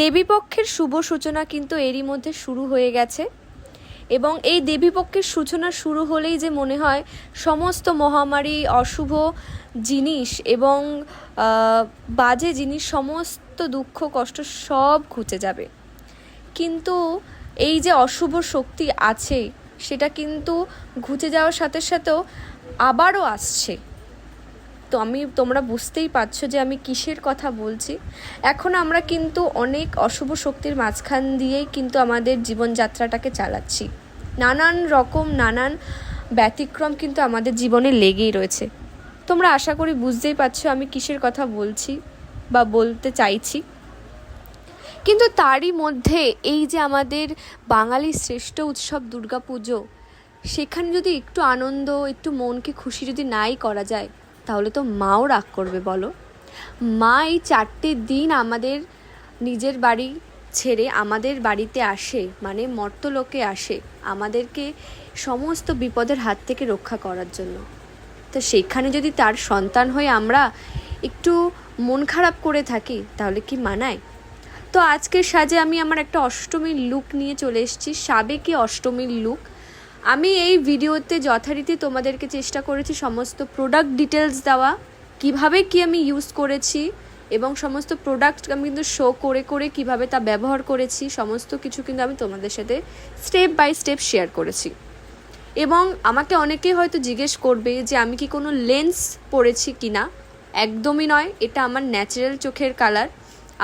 দেবীপক্ষের শুভ সূচনা কিন্তু এরই মধ্যে শুরু হয়ে গেছে। এবং এই দেবীপক্ষের সূচনা শুরু হলেই যে মনে হয় সমস্ত মহামারী, অশুভ জিনিস এবং বাজে জিনিস, সমস্ত দুঃখ, কষ্ট সব ঘুচে যাবে। কিন্তু এই যে অশুভ শক্তি আছে, সেটা কিন্তু ঘুচে যাওয়ার সাথে সাথেও আবারও আসছে। তো আমি, তোমরা বুঝতেই পারছ যে আমি কিসের কথা বলছি। এখন আমরা কিন্তু অনেক অশুভ শক্তির মাঝখান দিয়েই কিন্তু আমাদের জীবনযাত্রাটাকে চালাচ্ছি। নানান রকম, নানান ব্যতিক্রম কিন্তু আমাদের জীবনে লেগেই রয়েছে। তোমরা আশা করি বুঝতেই পারছ আমি কিসের কথা বলছি বা বলতে চাইছি। কিন্তু তারই মধ্যে এই যে আমাদের বাঙালির শ্রেষ্ঠ উৎসব দুর্গাপুজো, সেখানে যদি একটু আনন্দ, একটু মনকে খুশি যদি নাই করা যায় তাহলে তো মাও রাগ করবে, বলো। মা এই চারটে দিন আমাদের নিজের বাড়ি ছেড়ে আমাদের বাড়িতে আসে মানে মর্তলোকে আসে, আমাদেরকে সমস্ত বিপদের হাত থেকে রক্ষা করার জন্য। তো সেখানে যদি তার সন্তান হয়ে আমরা একটু মন খারাপ করে থাকি, তাহলে কি মানায়? তো আজকের সাজে আমি আমার একটা অষ্টমীর লুক নিয়ে চলে এসেছি। সাবেকি অষ্টমীর লুক। আমি এই ভিডিওতে যথারীতি তোমাদেরকে চেষ্টা করেছি সমস্ত প্রোডাক্ট ডিটেলস দেওয়া, কীভাবে কি আমি ইউজ করেছি এবং সমস্ত প্রোডাক্ট আমি কিন্তু শো করে করে কীভাবে তা ব্যবহার করেছি, সমস্ত কিছু কিন্তু আমি তোমাদের সাথে স্টেপ বাই স্টেপ শেয়ার করেছি। এবং আমাকে অনেকেই হয়তো জিজ্ঞেস করবে যে আমি কি কোনো লেন্স পরেছি কি না একদমই নয়, এটা আমার ন্যাচারাল চোখের কালার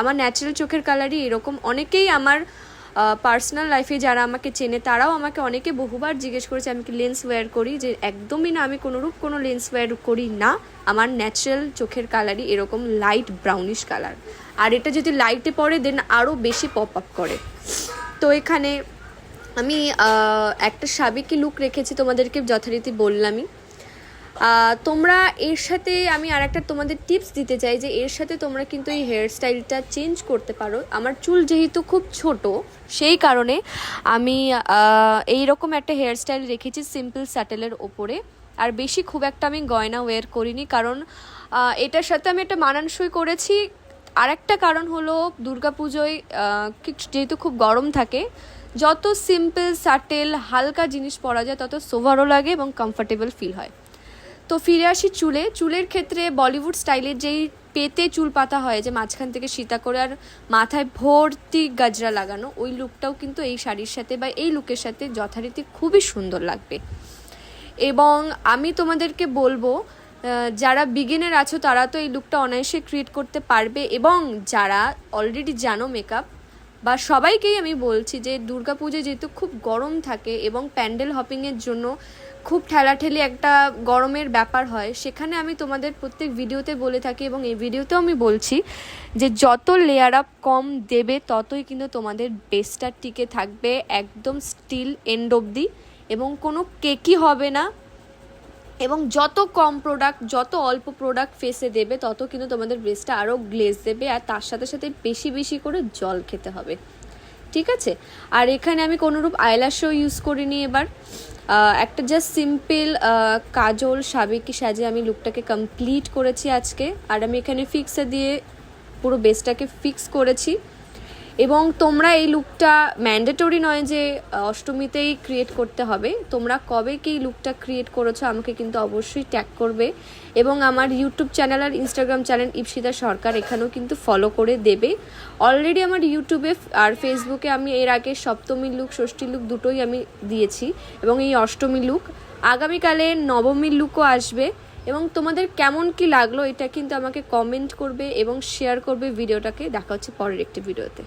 আমার ন্যাচারাল চোখের কালারই এরকম। অনেকেই আমার পার্সোনাল লাইফে যারা আমাকে চেনে, তারাও আমাকে অনেকে বহুবার জিজ্ঞেস করেছে, আমি কি লেন্স ওয়্যার করি? যে একদমই না, আমি কোনোরূপ কোনো লেন্স ওয়্যার করি না। আমার ন্যাচারাল চোখের কালারই এরকম লাইট ব্রাউনিশ কালার আর এটা যদি লাইটে পড়ে দেন আরও বেশি পপ আপ করে। তো এখানে আমি একটা সাবেকি লুক রেখেছি তোমাদেরকে, যথারীতি বললামই। তোমরা এর সাথে আমি আর একটা তোমাদের টিপস দিতে চাই যে এর সাথে তোমরা কিন্তু এই হেয়ার স্টাইলটা চেঞ্জ করতে পারো। আমার চুল যেহেতু খুব ছোট, সেই কারণে আমি এই রকম একটা হেয়ার স্টাইল রেখেছি সিম্পল স্যাটেলের ওপরে। আর বেশি খুব একটা আমি গয়না ওয়্যার করিনি কারণ এটার সাথে আমি একটা মানানসই করেছি। আর একটা কারণ হলো দুর্গাপুজোয় যেহেতু খুব গরম থাকে, যত সিম্পল সাটেল হালকা জিনিস পরা যায়, তত সোভারও লাগে এবং কমফোর্টেবল ফিল হয়। তো ফিরে আসি চুলে। চুলের ক্ষেত্রে বলিউড স্টাইলের যেই পেতে চুল পাতা হয়, যে মাঝখান থেকে সীতা করে আর মাথায় ভর্তি গাজরা লাগানো, ওই লুকটাও কিন্তু এই শাড়ির সাথে বা এই লুকের সাথে যথারীতি খুবই সুন্দর লাগবে। এবং আমি তোমাদেরকে বলব যারা বিগিনের আছো তারা তো এই লুকটা অনায়াসে ক্রিয়েট করতে পারবে এবং যারা অলরেডি জানো মেকআপ বা সবাইকেই আমি বলছি যে দুর্গাপুজো যেহেতু খুব গরম থাকে এবং প্যান্ডেল হপিংয়ের জন্য খুব ঠেলাঠেলি একটা গরমের ব্যাপার হয়, সেখানে আমি তোমাদের প্রত্যেক ভিডিওতে বলে থাকি এবং এই ভিডিওতেও আমি বলছি যে যত লেয়ার আপ কম দেবে ততই কিন্তু তোমাদের বেস্টার টিকে থাকবে একদম স্টিল এন্ড অবধি এবং কোনো কেকি হবে না। এবং যত কম প্রোডাক্ট যত অল্প প্রোডাক্ট ফেসে দেবে, তত কিন্তু তোমাদের ব্রেস্টটা আরও গ্লেজ দেবে আর তার সাথে সাথে বেশি বেশি করে জল খেতে হবে। ঠিক আছে? আর এখানে আমি কোনোরূপ আইল্যাশও ইউজ করিনি এবার। একটা জাস্ট সিম্পল কাজল সাবেকি সাজে আমি লুকটাকে কমপ্লিট করেছি আজকে। আর আমি এখানে ফিক্সে দিয়ে পুরো বেসটাকে ফিক্স করেছি। এবং তোমরা এই লুকটা ম্যান্ডেটরি নয় যে অষ্টমীতেই ক্রিয়েট করতে হবে। তোমরা কবে কি লুকটা ক্রিয়েট করেছ আমাকে কিন্তু অবশ্যই ট্যাগ করবে। এবং আমার ইউটিউব চ্যানেল আর ইনস্টাগ্রাম চ্যানেল ইপসিতা সরকার এখানেও কিন্তু ফলো করে দেবে। অলরেডি আমার ইউটিউবে আর ফেসবুকে আমি এর আগে সপ্তমী লুক ষষ্ঠী লুক দুটোই আমি দিয়েছি এবং এই অষ্টমী লুক আগামীকালে নবমী লুকও আসবে। এবং তোমাদের কেমন কি লাগল এটা কিন্তু আমাকে কমেন্ট করবে এবং শেয়ার করবে ভিডিওটাকে। দেখা হচ্ছে পরের একটি ভিডিওতে।